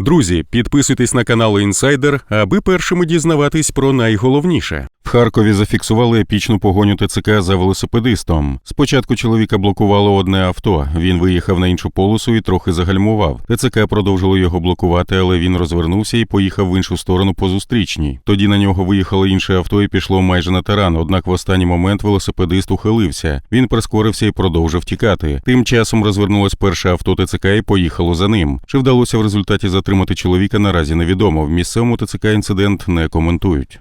Друзі, підписуйтесь на канал Інсайдер, аби першими дізнаватись про найголовніше. В Харкові зафіксували епічну погоню ТЦК за велосипедистом. Спочатку чоловіка блокувало одне авто. Він виїхав на іншу полосу і трохи загальмував. ТЦК продовжило його блокувати, але він розвернувся і поїхав в іншу сторону по зустрічній. Тоді на нього виїхало інше авто і пішло майже на таран. Однак в останній момент велосипедист ухилився. Він прискорився і продовжив тікати. Тим часом розвернулось перше авто ТЦК і поїхало за ним. Чи вдалося в результаті затримати чоловіка? Наразі невідомо. В місцевому ТЦК інцидент не коментують.